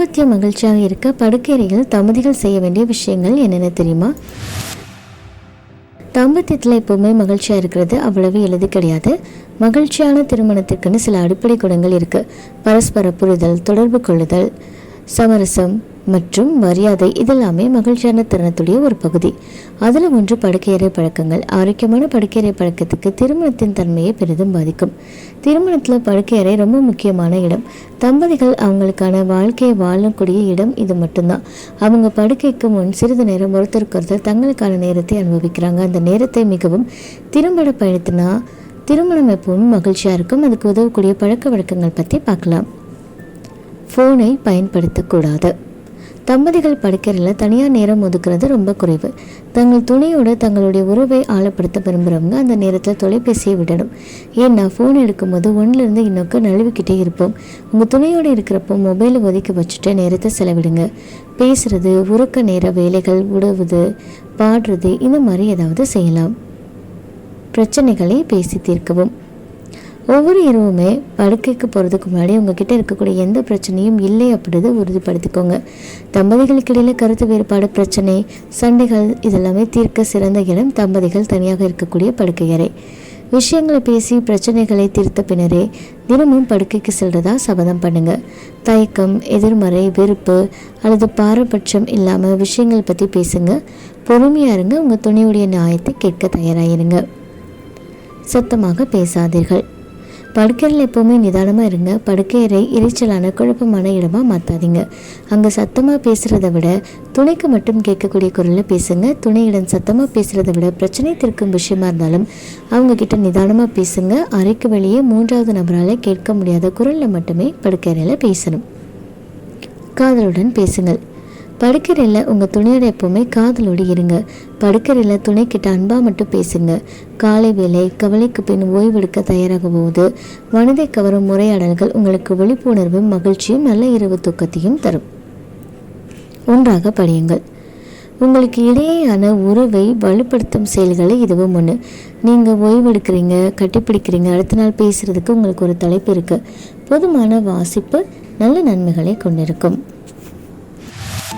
தாம்பத்திய மகிழ்ச்சியாக இருக்க படுக்கையறையில் தம்பதிகள் செய்ய வேண்டிய விஷயங்கள் என்னென்ன தெரியுமா? தாம்பத்தியத்தில் எப்போவுமே மகிழ்ச்சியாக இருக்கிறது அவ்வளவு எளிது கிடையாது. மகிழ்ச்சியான திருமணத்திற்குன்னு சில அடிப்படை குணங்கள் இருக்குது பரஸ்பர புரிதல் தொடர்பு கொள்ளுதல் சமரசம் மற்றும் மரியாதை இதெல்லாமே மகிழ்ச்சியான தருணத்துடைய ஒரு பகுதி. அதில் ஒன்று படுக்கையறை பழக்கங்கள். ஆரோக்கியமான படுக்கையறை பழக்கத்துக்கு திருமணத்தின் தன்மையை பெரிதும் பாதிக்கும். திருமணத்தில் படுக்கையறை ரொம்ப முக்கியமான இடம். தம்பதிகள் அவங்களுக்கான வாழ்க்கையை வாழக்கூடிய இடம் இது மட்டும்தான். அவங்க படுக்கைக்கு முன் சிறிது நேரம் ஒருத்தருக்கொருத்தர் தங்களுக்கான நேரத்தை அனுபவிக்கிறாங்க. அந்த நேரத்தை மிகவும் திறம்பட பயணித்தினா திருமணம் எப்பவும் மகிழ்ச்சியாக இருக்கும். அதுக்கு உதவக்கூடிய பழக்க வழக்கங்கள் பற்றி பார்க்கலாம். ஃபோனை பயன்படுத்தக்கூடாது. தம்பதிகள் படிக்கிறதுல தனியார் நேரம் ஒதுக்குறது ரொம்ப குறைவு. தங்கள் துணையோட தங்களுடைய உறவை ஆழப்படுத்த விரும்புகிறவங்க அந்த நேரத்தில் தொலைபேசியை விடணும். ஏன்னா ஃபோன் எடுக்கும்போது ஒன்றிலிருந்து இன்னொக்கு நழுவிக்கிட்டே இருப்போம். உங்கள் துணையோடு இருக்கிறப்போ மொபைலை ஒதுக்கி வச்சுட்டு நேரத்தை செலவிடுங்க. பேசுறது உறக்க நேர வேலைகள் உடவுது பாடுறது இந்த மாதிரி ஏதாவது செய்யலாம். பிரச்சனைகளை பேசி தீர்க்கவும். ஒவ்வொரு இரவுமே படுக்கைக்கு போகிறதுக்கு முன்னாடி உங்ககிட்ட இருக்கக்கூடிய எந்த பிரச்சனையும் இல்லை அப்படின்றத உறுதிப்படுத்திக்கோங்க. தம்பதிகளுக்கு இடையில கருத்து வேறுபாடு பிரச்சனை சண்டைகள் இதெல்லாமே தீர்க்க சிறந்த இடம் தம்பதிகள் தனியாக இருக்கக்கூடிய படுக்கையறை விஷயங்களை பேசி பிரச்சனைகளை தீர்த்த பின்னரே தினமும் படுக்கைக்கு செல்றதா சபதம் பண்ணுங்க. தயக்கம் எதிர்மறை வெறுப்பு அல்லது பாரபட்சம் இல்லாமல் விஷயங்கள் பற்றி பேசுங்க. பொறுமையாக இருங்க உங்கள் துணையுடைய நியாயத்தை கேட்க தயாராகிருங்க சத்தமாக பேசாதீர்கள். படுக்கையில் எப்போவுமே நிதானமாக இருங்க. படுக்கையறை இறைச்சலான குழப்பமான இடமாக மாற்றாதீங்க அங்கே சத்தமாக பேசுகிறத விட துணைக்கு மட்டும் கேட்கக்கூடிய குரலில் பேசுங்க. துணையிடம் சத்தமாக பேசுகிறத விட பிரச்சனை தீர்க்கும் விஷயமா இருந்தாலும் அவங்கக்கிட்ட நிதானமாக பேசுங்க. அறைக்கு வெளியே மூன்றாவது நபரால் கேட்க முடியாத குரலில் மட்டுமே படுக்கையறையில் பேசணும். காதலுடன் பேசுங்கள். படுக்கரையில் உங்கள் துணையோட எப்போவுமே காதலோடு இருங்க. படுக்கரையில் துணைக்கிட்ட அன்பாக மட்டும் பேசுங்க. காலை வேலை கவலைக்கு பின் ஓய்வெடுக்க தயாராகும் போது மனதை கவரும் உரையாடல்கள் உங்களுக்கு விழிப்புணர்வும் மகிழ்ச்சியும் நல்ல இரவு தூக்கத்தையும் தரும். ஒன்றாக படியுங்கள். உங்களுக்கு இடையேயான உறவை வலுப்படுத்தும் செயல்களை இதுவும் ஒன்று நீங்கள் ஓய்வெடுக்கிறீங்க கட்டிப்பிடிக்கிறீங்க அடுத்த நாள் பேசுகிறதுக்கு உங்களுக்கு ஒரு தலைப்பு இருக்குது போதுமான வாசிப்பு நல்ல நன்மைகளை கொண்டிருக்கும்.